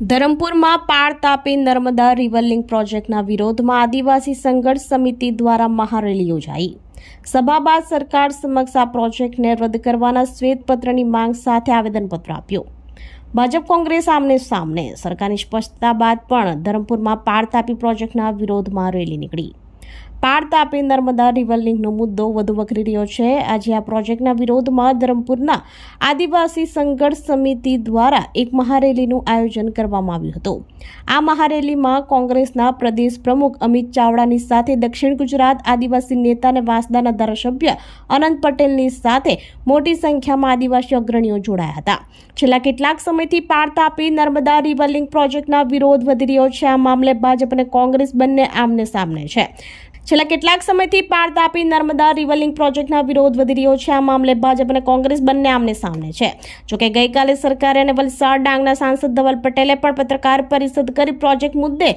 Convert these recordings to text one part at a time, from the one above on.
ધરમપુરમાં Par Tapi Narmada river પ્રોજેક્ટના વિરોધમાં આદિવાસી સંઘર્ષ સમિતિ દ્વારા મહારેલી યોજાઈ. સભા બાદ સરકાર સમક્ષ આ પ્રોજેક્ટને રદ કરવાના શ્વેતપત્રની માંગ સાથે આવેદનપત્ર આપ્યું. ભાજપ કોંગ્રેસ આમને સામને, સરકારની સ્પષ્ટતા બાદ પણ ધરમપુરમાં પાળ તાપી પ્રોજેક્ટના વિરોધમાં રેલી નીકળી. પાળ તાપી નર્મદા રિવર લિંકનો મુદ્દો વધુ વકરી રહ્યો છે. આજે આ પ્રોજેક્ટના વિરોધમાં ધરમપુરના આદિવાસી સંઘર્ષ સમિતિ દ્વારા એક મહારેલીનું આયોજન કરવામાં આવ્યું હતું. આ મહારેલીમાં કોંગ્રેસના પ્રદેશ પ્રમુખ અમિત ચાવડાની સાથે દક્ષિણ ગુજરાત આદિવાસી નેતા અને વાંસદાના ધારાસભ્ય અનંત પટેલની સાથે મોટી સંખ્યામાં આદિવાસી અગ્રણીઓ જોડાયા હતા. છેલ્લા કેટલાક સમયથી પાર તાપી નર્મદા રિવર લિંક પ્રોજેક્ટના વિરોધ વધી રહ્યો છે. આ મામલે ભાજપ અને કોંગ્રેસ બંને આમને સામને છે. છેલ્લા કેટલાક સમયથી પાર તાપી નર્મદા રિવરલિંગ પ્રોજેક્ટના વિરોધ વધી રહ્યો છે. આ મામલે ભાજપ અને કોંગ્રેસ બંને આમને સામને છે. જોકે ગઈકાલે સરકારે અને વલસાડ ડાંગના સાંસદ ધવલ પટેલે પણ પત્રકાર પરિષદ કરી પ્રોજેક્ટ મુદ્દે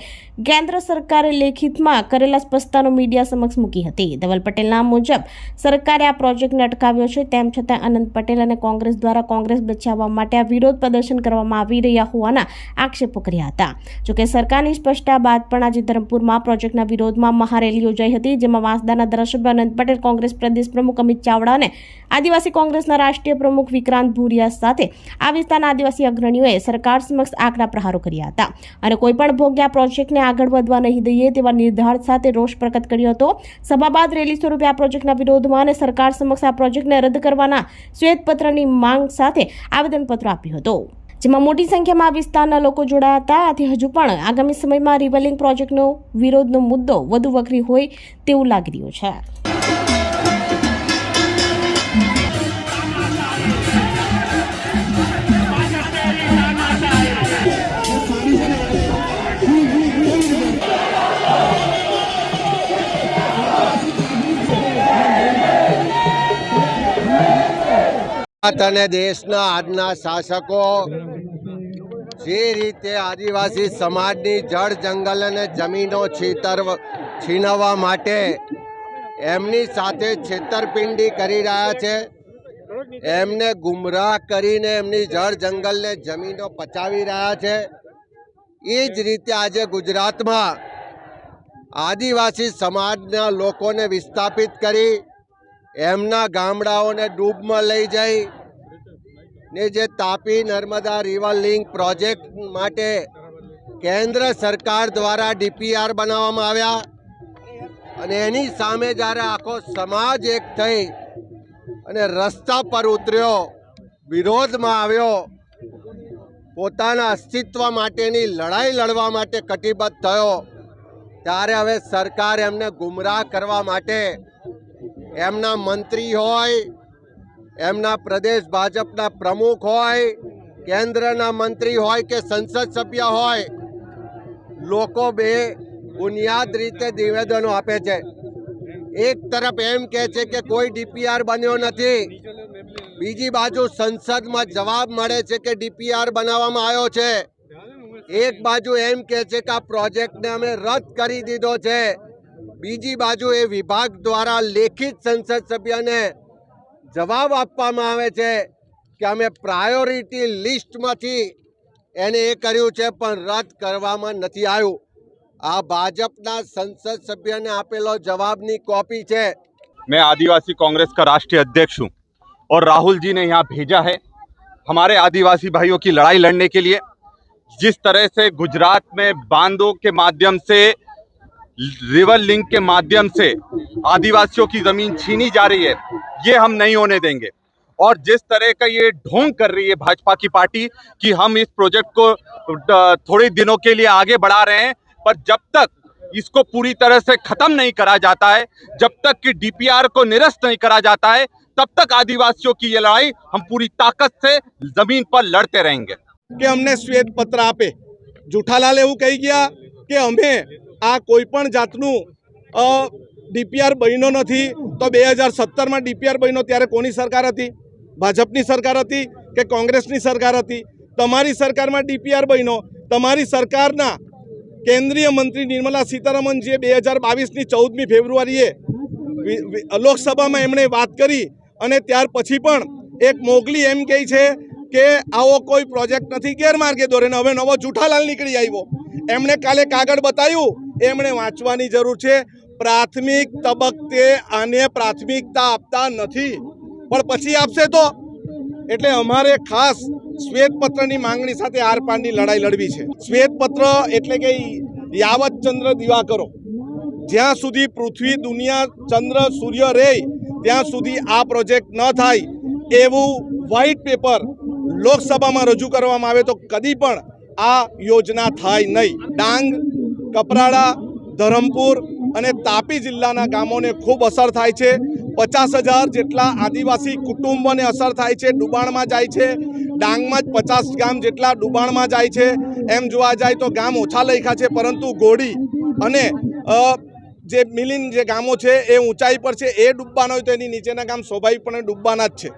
કેન્દ્ર સરકારે લેખિતમાં કરેલા સ્પષ્ટતાનો મીડિયા સમક્ષ મૂકી હતી. ધવલ પટેલના મુજબ, સરકારે આ પ્રોજેક્ટને અટકાવ્યો છે. તેમ છતાં અનંત પટેલ અને કોંગ્રેસ દ્વારા કોંગ્રેસ બચાવવા માટે આ વિરોધ પ્રદર્શન કરવામાં આવી રહ્યા હોવાના આક્ષેપો કર્યા હતા. જોકે સરકારની સ્પષ્ટતા બાદ પણ આજે ધરમપુરમાં પ્રોજેક્ટના વિરોધમાં મહારેલી યોજાઈ હતી, જેમાં વાંસદાના ધારાસભ્ય અનંત પટેલ, કોંગ્રેસ પ્રદેશ પ્રમુખ અમિત ચાવડા અને આદિવાસી કોંગ્રેસના રાષ્ટ્રીય પ્રમુખ વિક્રાંત ભૂરિયા સાથે આ વિસ્તારના આદિવાસી અગ્રણીઓએ સરકાર સમક્ષ આકરા પ્રહારો કર્યા હતા. અને કોઈ પણ આ પ્રોજેક્ટને આગળ વધવા નહીં દઈએ તેવા નિર્ધાર સાથે રોષ પ્રગટ કર્યો હતો. સભા બાદ રેલી સ્વરૂપે આ પ્રોજેક્ટના વિરોધમાં અને સરકાર સમક્ષ આ પ્રોજેક્ટને રદ કરવાના શ્વેતપત્રની માંગ સાથે આવેદનપત્ર આપ્યું હતું. જેમાં મોટી સંખ્યામાં આ વિસ્તારના લોકો જોડાયા હતા. આથી હજુ પણ આગામી સમયમાં રિવલિંગ પ્રોજેક્ટનો વિરોધનો મુદ્દો વધુ વકરી હોય તેવું લાગી રહ્યું છે. ભારત અને દેશના આજના શાસકો જે રીતે આદિવાસી સમાજની જળ જંગલ અને જમીનો છીતરવ, છીનવવા માટે એમની સાથે છેતરપિંડી કરી રહ્યા છે, એમને ગુમરાહ કરીને એમની જળ જંગલને જમીનો પચાવી રહ્યા છે. એ જ રીતે આજે ગુજરાતમાં આદિવાસી સમાજના લોકોને વિસ્થાપિત કરી એમના ગામડાઓને ડૂબમાં લઈ જઈ ને જે Tapi Narmada river link project માટે કેન્દ્ર સરકાર દ્વારા ડીપીઆર બનાવવામાં આવ્યા. અને એની સામે જ્યારે આખો સમાજ એક થઈ અને રસ્તા પર ઉતર્યો, વિરોધમાં આવ્યો, પોતાના અસ્તિત્વ માટેની લડાઈ લડવા માટે કટિબદ્ધ થયો, ત્યારે હવે સરકાર એમને ગુમરાહ કરવા માટે એમના મંત્રી હોય, એમના પ્રદેશ ભાજપના પ્રમુખ હોય, કેન્દ્રના મંત્રી હોય કે સંસદ સભ્ય હોય, લોકો બે બુનિયાદ રીતે નિવેદનો આપે છે. એક તરફ એમ કહે છે કે કોઈ ડીપીઆર બન્યો નથી. બીજી બાજુ સંસદમાં જવાબ મળે છે કે ડીપીઆર બનાવવામાં આવ્યો છે. એક બાજુ એમ કહે છે કે આ પ્રોજેક્ટને અમે રદ કરી દીધો છે. બીજી બાજુ એ વિભાગ દ્વારા લેખિત સંસદ સભ્યને જવાબ આપવામાં આવે છે કે અમે પ્રાયોરિટી લિસ્ટમાંથી એને એ કર્યું છે પણ રદ કરવામાં નથી આવ્યું આ ભાજપના સંસદ સભ્યને આપેલો જવાબની કોપી છે मैं आदिवासी कांग्रेस का राष्ट्रीय अध्यक्ष हूं और राहुल जी ने यहाँ भेजा है हमारे आदिवासी भाइयों की लड़ाई लड़ने के लिए जिस तरह से गुजरात में बांधों के माध्यम से रिवर लिंक के माध्यम से आदिवासियों की जमीन छीनी जा रही है ये हम नहीं होने देंगे और जिस तरह का ये ढोंग कर रही है भाजपा की पार्टी कि हम इस प्रोजेक्ट को अ, थोड़े दिनों के लिए आगे बढ़ा रहे हैं पर जब तक इसको पूरी तरह से खत्म नहीं करा जाता है जब तक कि डीपीआर को निरस्त नहीं करा जाता है तब तक आदिवासियों की ये लड़ाई हम पूरी ताकत से जमीन पर लड़ते रहेंगे કે અમને શ્વેત પત્ર આપે જુઠાલાલ એવું કહી ગયા કે અમે આ કોઈ પણ જાતનું ડીપીઆર બન્યો નથી, તો બે હજાર સત્તરમાં ડીપીઆર બન્યો ત્યારે કોની સરકાર હતી? ભાજપની સરકાર હતી કે કોંગ્રેસની સરકાર હતી? તમારી સરકારમાં ડીપીઆર બન્યો. તમારી સરકારના કેન્દ્રીય મંત્રી નિર્મલા સીતારમણજીએ બે હજાર બાવીસની ચૌદમી ફેબ્રુઆરીએ લોકસભામાં એમણે વાત કરી અને ત્યાર પછી પણ એક મોગલી એમ કહે છે કે આવો કોઈ પ્રોજેક્ટ નથી, ગેરમાર્ગે દોરેને. હવે નવો જૂઠાલાલ નીકળી આવ્યો. એમણે કાલે કાગળ બતાવ્યું એમણે વાંચવાની જરૂર છે. પ્રાથમિક તબક્કે આને પ્રાથમિકતા આપતા નથી. પણ પછી આપશે તો? એટલે અમારે ખાસ શ્વેતપત્રની માંગણી સાથે આર પારની લડાઈ લડવી છે. શ્વેતપત્ર એટલે કે યાવત ચંદ્ર દિવાકરો. જ્યાં સુધી પૃથ્વી દુનિયા ચંદ્ર સૂર્ય રહે ત્યાં સુધી આ પ્રોજેક્ટ ન થાય, એવું વ્હાઇટ પેપર લોકસભામાં રજૂ કરવામાં આવે તો કદી પણ આ યોજના થાય નહીં. ડાંગ કપરાડા, ધરમપુર અને તાપી જિલ્લાના ગામોને ખૂબ અસર થાય છે. પચાસ હજાર જેટલા આદિવાસી કુટુંબોને અસર થાય છે. ડુબાણમાં જાય છે. ડાંગમાં જ પચાસ ગામ જેટલા ડુબાણમાં જાય છે. એમ જોવા જાય તો ગામ ઓછા લખ્યા છે, પરંતુ ગોળી અને જે મિલિન જે ગામો છે એ ઊંચાઈ પર છે. એ ડૂબવાના હોય તો એની નીચેના ગામ સ્વાભાવિકપણે ડૂબવાના જ છે.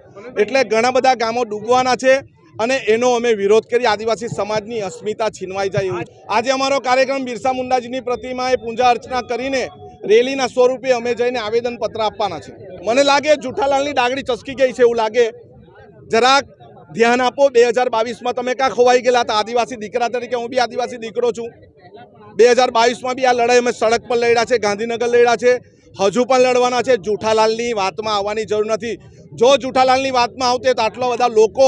એટલે ઘણા બધા ગામો ડૂબવાના છે. અને એનો અમે વિરોધ કરી. આદિવાસી સમાજની અસ્મિતા છીનવાઈ જાય એવું. આજે અમારો કાર્યક્રમ બિરસા મુંડાજીની પ્રતિમાએ પૂજા અર્ચના કરીને રેલીના સ્વરૂપે અમે જઈને આવેદનપત્ર આપવાના છે. મને લાગે જુઠાલાલની ડાગડી ચસકી ગઈ છે એવું લાગે. જરાક ધ્યાન આપો, બે હજાર બાવીસમાં તમે ક્યાં ખોવાઈ ગયેલા હતા? આદિવાસી દીકરા તરીકે હું બી આદિવાસી દીકરો છું. બે હજાર બાવીસમાં બી આ લડાઈ અમે સડક પર લડ્યા છે, ગાંધીનગર લડ્યા છે, હજુ પણ લડવાના છે. જુઠાલાલની વાતમાં આવવાની જરૂર નથી. જો જુઠાલાલની વાતમાં આવતે તો આટલા બધા લોકો